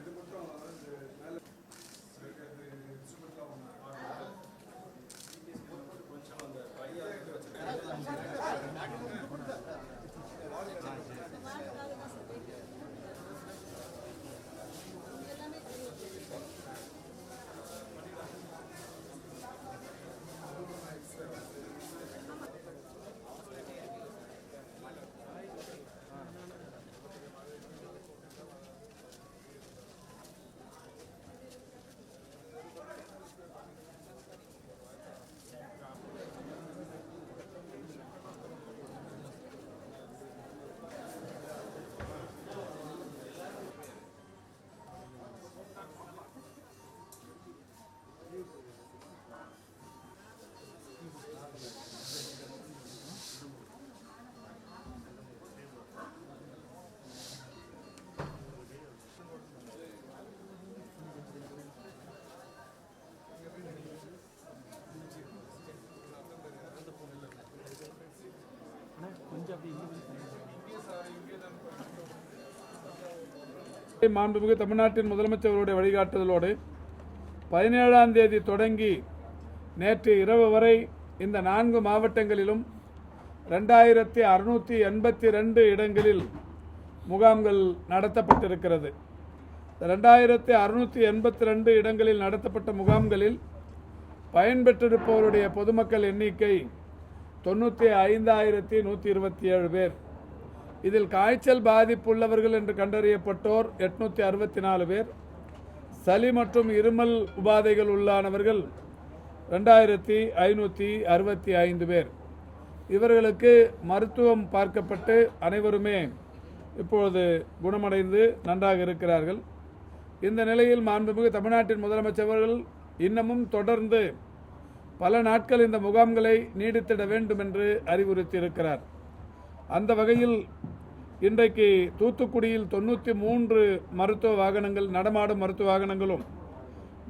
இது மட்டும் இது மேல இது இன்ஸ்ட்ருமெண்ட்லாம் ஒன்று கொஞ்சம் மாண்புமிகு தமிழ்நாட்டின் முதலமைச்சர்களுடைய வழிகாட்டுதலோடு பதினேழாம் தேதி தொடங்கி நேற்று இரவு வரை இந்த நான்கு மாவட்டங்களிலும் ரெண்டாயிரத்தி அறுநூற்றி எண்பத்தி ரெண்டு இடங்களில் முகாம்கள் நடத்தப்பட்டிருக்கிறது. ரெண்டாயிரத்தி அறுநூற்றி எண்பத்தி ரெண்டு இடங்களில் நடத்தப்பட்ட முகாம்களில் பயன்பெற்றிருப்பவருடைய பொதுமக்கள் எண்ணிக்கை தொண்ணூற்றி ஐந்தாயிரத்தி நூற்றி இருபத்தி ஏழு பேர். இதில் காய்ச்சல் பாதிப்புள்ளவர்கள் என்று கண்டறியப்பட்டோர் எட்நூற்றி அறுபத்தி நாலு பேர். சளி மற்றும் இருமல் உபாதைகள் உள்ளானவர்கள் ரெண்டாயிரத்தி ஐநூற்றி அறுபத்தி ஐந்து பேர். இவர்களுக்கு மருத்துவம் பார்க்கப்பட்டு அனைவருமே இப்பொழுது குணமடைந்து நன்றாக இருக்கிறார்கள். இந்த நிலையில் மாண்புமிகு தமிழ்நாட்டின் முதலமைச்சர்கள் இன்னமும் தொடர்ந்து பல நாட்கள் இந்த முகாம்களை நீடித்திட வேண்டும் என்று அறிவுறுத்தியிருக்கிறார். அந்த வகையில் இன்றைக்கு தூத்துக்குடியில் தொண்ணூற்றி மூன்று மருத்துவ வாகனங்கள் நடமாடும் மருத்துவ வாகனங்களும்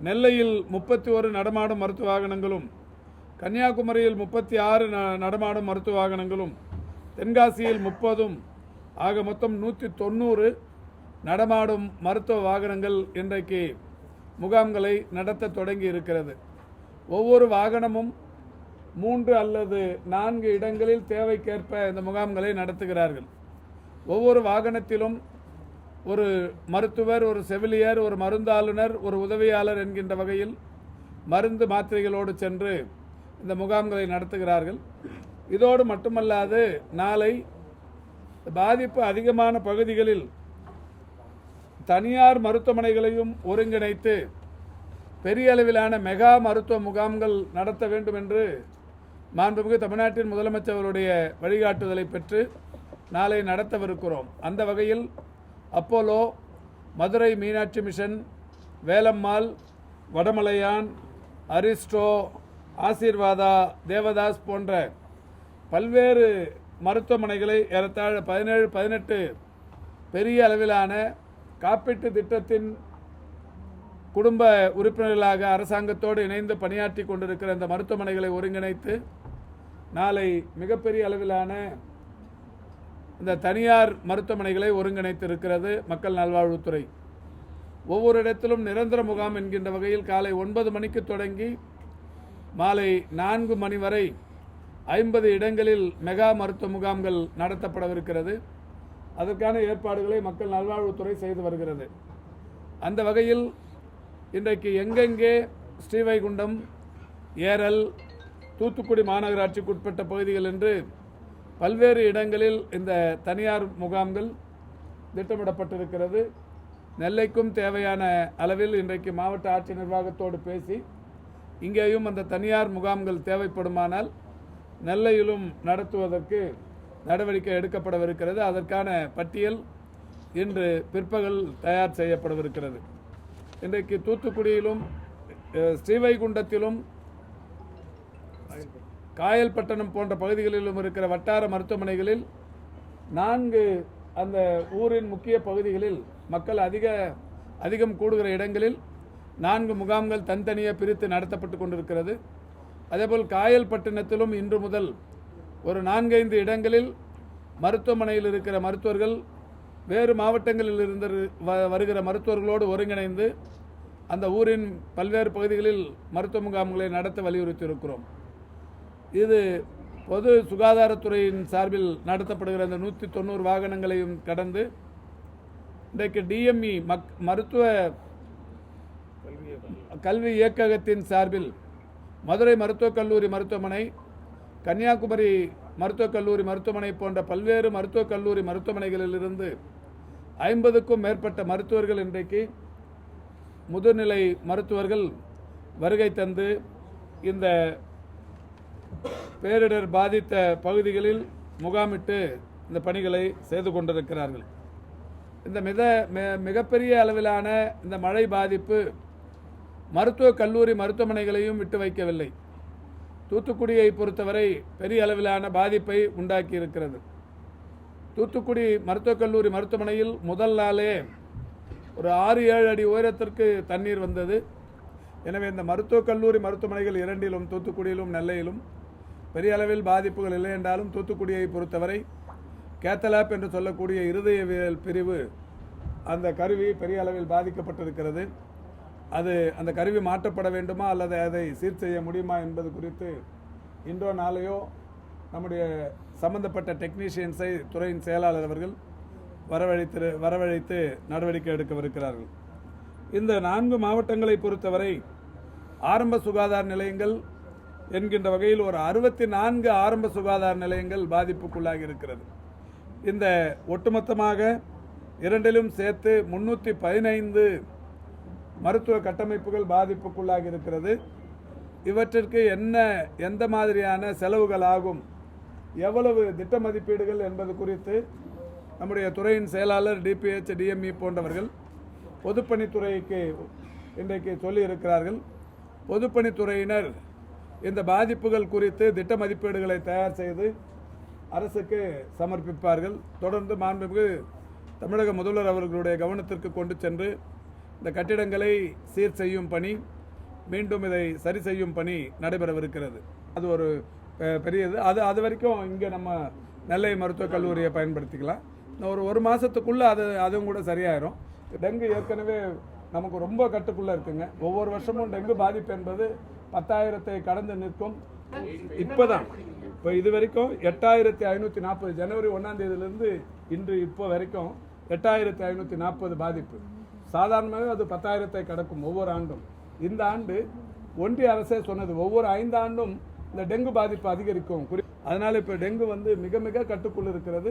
நெல்லையில் முப்பத்தி ஒரு நடமாடும் மருத்துவ வாகனங்களும் கன்னியாகுமரியில் முப்பத்தி ஆறு நடமாடும் மருத்துவ வாகனங்களும் தென்காசியில் முப்பதும் ஆக மொத்தம் நூற்றி தொண்ணூறு நடமாடும் மருத்துவ வாகனங்கள் இன்றைக்கு முகாம்களை நடத்த தொடங்கி இருக்கிறது. ஒவ்வொரு வாகனமும் மூன்று அல்லது நான்கு இடங்களில் தேவைக்கேற்ப இந்த முகாம்களை நடத்துகிறார்கள். ஒவ்வொரு வாகனத்திலும் ஒரு மருத்துவர் ஒரு செவிலியர் ஒரு மருந்தாளுநர் ஒரு உதவியாளர் என்கின்ற வகையில் மருந்து மாத்திரைகளோடு சென்று இந்த முகாம்களை நடத்துகிறார்கள். இதோடு மட்டுமல்லாது நாளை பாதிப்பு அதிகமான பகுதிகளில் தனியார் மருத்துவமனைகளையும் ஒருங்கிணைத்து பெரிய அளவிலான மெகா மருத்துவ முகாம்கள் நடத்த வேண்டும் என்று மாண்புமிகு தமிழ்நாட்டின் முதலமைச்சர்களுடைய வழிகாட்டுதலை பெற்று நாளை நடத்தவிருக்கிறோம். அந்த வகையில் Apollo Madurai Meenakshi mission Velammal Vadamalayan Aristo Aseervatha Devadas போன்ற பல்வேறு மருத்துவமனைகளை ஏறத்தாழ பதினேழு பதினெட்டு பெரிய அளவிலான காப்பீட்டு திட்டத்தின் குடும்ப உறுப்பினர்களாக அரசாங்கத்தோடு இணைந்து பணியாற்றி கொண்டிருக்கிற இந்த மருத்துவமனைகளை ஒருங்கிணைத்து நாளை மிகப்பெரிய அளவிலான இந்த தனியார் மருத்துவமனைகளை ஒருங்கிணைத்து இருக்கிறது மக்கள் நல்வாழ்வுத்துறை. ஒவ்வொரு இடத்திலும் நிரந்தர முகாம் என்கின்ற வகையில் காலை ஒன்பது மணிக்கு தொடங்கி மாலை நான்கு மணி வரை ஐம்பது இடங்களில் மெகா மருத்துவ முகாம்கள் நடத்தப்படவிருக்கிறது. அதற்கான ஏற்பாடுகளை மக்கள் நல்வாழ்வுத்துறை செய்து வருகிறது. அந்த வகையில் இன்றைக்கு எங்கெங்கே ஸ்ரீவைகுண்டம் ஏரல் தூத்துக்குடி மாநகராட்சிக்கு உட்பட்ட பகுதிகள் என்று பல்வேறு இடங்களில் இந்த தனியார் முகாம்கள் திட்டமிடப்பட்டிருக்கிறது. நெல்லைக்கும் தேவையான அளவில் இன்றைக்கு மாவட்ட ஆட்சி நிர்வாகத்தோடு பேசி இங்கேயும் அந்த தனியார் முகாம்கள் தேவைப்படுமானால் நெல்லையிலும் நடத்துவதற்கு நடவடிக்கை எடுக்கப்படவிருக்கிறது. அதற்கான பட்டியல் இன்று பிற்பகல் தயார் செய்யப்படவிருக்கிறது. இன்றைக்கு தூத்துக்குடியிலும் ஸ்ரீவைகுண்டத்திலும் காயல்பட்டணம் போன்ற பகுதிகளிலும் இருக்கிற வட்டார மருத்துவமனைகளில் நான்கு அந்த ஊரின் முக்கிய பகுதிகளில் மக்கள் அதிக அதிகம் கூடுகிற இடங்களில் நான்கு முகாம்கள் தனித்தனியாக பிரித்து நடத்தப்பட்டு கொண்டிருக்கிறது. அதேபோல் காயல்பட்டினத்திலும் இன்று முதல் ஒரு நான்கைந்து இடங்களில் மருத்துவமனையில் இருக்கிற மருத்துவர்கள் வேறு மாவட்டங்களில் இருந்து வ- வருகிற மருத்துவர்களோடு ஒருங்கிணைந்து அந்த ஊரின் பல்வேறு பகுதிகளில் மருத்துவ முகாம்களை நடத்த வலியுறுத்தியிருக்கிறோம். இது பொது சுகாதாரத்துறையின் சார்பில் நடத்தப்படுகிற அந்த நூற்றி தொண்ணூறு வாகனங்களையும் கடந்து இன்றைக்கு டிஎம்இ மக் மருத்துவ கல்வி இயக்ககத்தின் சார்பில் மதுரை மருத்துவக் கல்லூரி மருத்துவமனை கன்னியாகுமரி மருத்துவக் கல்லூரி மருத்துவமனை போன்ற பல்வேறு மருத்துவக் கல்லூரி மருத்துவமனைகளிலிருந்து ஐம்பதுக்கும் மேற்பட்ட மருத்துவர்கள் இன்றைக்கு முதுநிலை மருத்துவர்கள் வருகை தந்து இந்த பேரிடர் பாதித்த பகுதிகளில் முகாமிட்டு இந்த பணிகளை செய்து கொண்டிருக்கிறார்கள். இந்த மித மிகப்பெரிய அளவிலான இந்த மழை பாதிப்பு மருத்துவக் கல்லூரி மருத்துவமனைகளையும் விட்டு வைக்கவில்லை. தூத்துக்குடியை பொறுத்தவரை பெரிய அளவிலான பாதிப்பை உண்டாக்கி இருக்கிறது தூத்துக்குடி மருத்துவக் கல்லூரி மருத்துவமனையில் முதல் நாளே ஒரு ஆறு ஏழு அடி உயரத்திற்கு தண்ணீர் வந்தது. எனவே இந்த மருத்துவக் கல்லூரி மருத்துவமனைகள் இரண்டிலும் தூத்துக்குடியிலும் நெல்லையிலும் பெரிய அளவில் பாதிப்புகள் இல்லை என்றாலும் தூத்துக்குடியை பொறுத்தவரை கேத்தலாப் என்று சொல்லக்கூடிய இருதயவியல் பிரிவு அந்த கருவி பெரிய அளவில் பாதிக்கப்பட்டிருக்கிறது. அது அந்த கருவி மாற்றப்பட வேண்டுமா அல்லது அதை சீர் செய்ய முடியுமா என்பது குறித்து இன்றோ நாளையோ நம்முடைய சம்பந்தப்பட்ட டெக்னீஷியன்ஸை துறையின் செயலாளர் அவர்கள் வரவழைத்து வரவழைத்து நடவடிக்கை எடுக்கவிருக்கிறார்கள். இந்த நான்கு மாவட்டங்களை பொறுத்தவரை ஆரம்ப சுகாதார நிலையங்கள் என்கின்ற வகையில் ஒரு அறுபத்தி நான்கு ஆரம்ப சுகாதார நிலையங்கள் பாதிப்புக்குள்ளாகி இருக்கிறது. இந்த ஒட்டுமொத்தமாக இரண்டிலும் சேர்த்து முன்னூற்றி பதினைந்து மருத்துவ கட்டமைப்புகள் பாதிப்புக்குள்ளாகி இருக்கிறது. இவற்றிற்கு என்ன எந்த மாதிரியான செலவுகள் ஆகும் எவ்வளவு திட்ட மதிப்பீடுகள் என்பது குறித்து நம்முடைய துறையின் செயலாளர் டிபிஹெச் டிஎம்இ போன்றவர்கள் பொதுப்பணித்துறைக்கு இன்றைக்கு சொல்லி இருக்கிறார்கள் பொதுப்பணித்துறையினர் இந்த பாதிப்புகள் குறித்து திட்ட மதிப்பீடுகளை தயார் செய்து அரசுக்கு சமர்ப்பிப்பார்கள். தொடர்ந்து மாண்புமிகு தமிழக முதல்வர் அவர்களுடைய கவனத்திற்கு கொண்டு சென்று இந்த கட்டிடங்களை சீர் செய்யும் பணி மீண்டும் இதை சரி செய்யும் பணி நடைபெறவிருக்கிறது. அது ஒரு பெரியது. அது அது வரைக்கும் இங்கே நம்ம நெல்லை மருத்துவக் கல்லூரியை பயன்படுத்திக்கலாம். ஒரு ஒரு மாதத்துக்குள்ளே அது அதுவும் கூட சரியாயிரும். டெங்கு ஏற்கனவே நமக்கு ரொம்ப கட்டுக்குள்ளே இருக்குங்க. ஒவ்வொரு வருஷமும் டெங்கு பாதிப்பு என்பது பத்தாயிரத்தை கடந்து நிற்கும். இப்போதான். இப்போ இது வரைக்கும் எட்டாயிரத்தி ஐநூற்றி நாற்பது ஜனவரி ஒன்றாந்தேதியிலேருந்து இன்று இப்போ வரைக்கும் எட்டாயிரத்தி ஐநூற்றி நாற்பது பாதிப்பு. சாதாரணமாகவே அது பத்தாயிரத்தை கடக்கும் ஒவ்வொரு ஆண்டும். இந்த ஆண்டு ஒன்றிய அரசே சொன்னது ஒவ்வொரு ஐந்து ஆண்டும் இந்த டெங்கு பாதிப்பு அதிகரிக்கும். குறி இப்போ டெங்கு வந்து மிக மிக கட்டுக்குள் இருக்கிறது.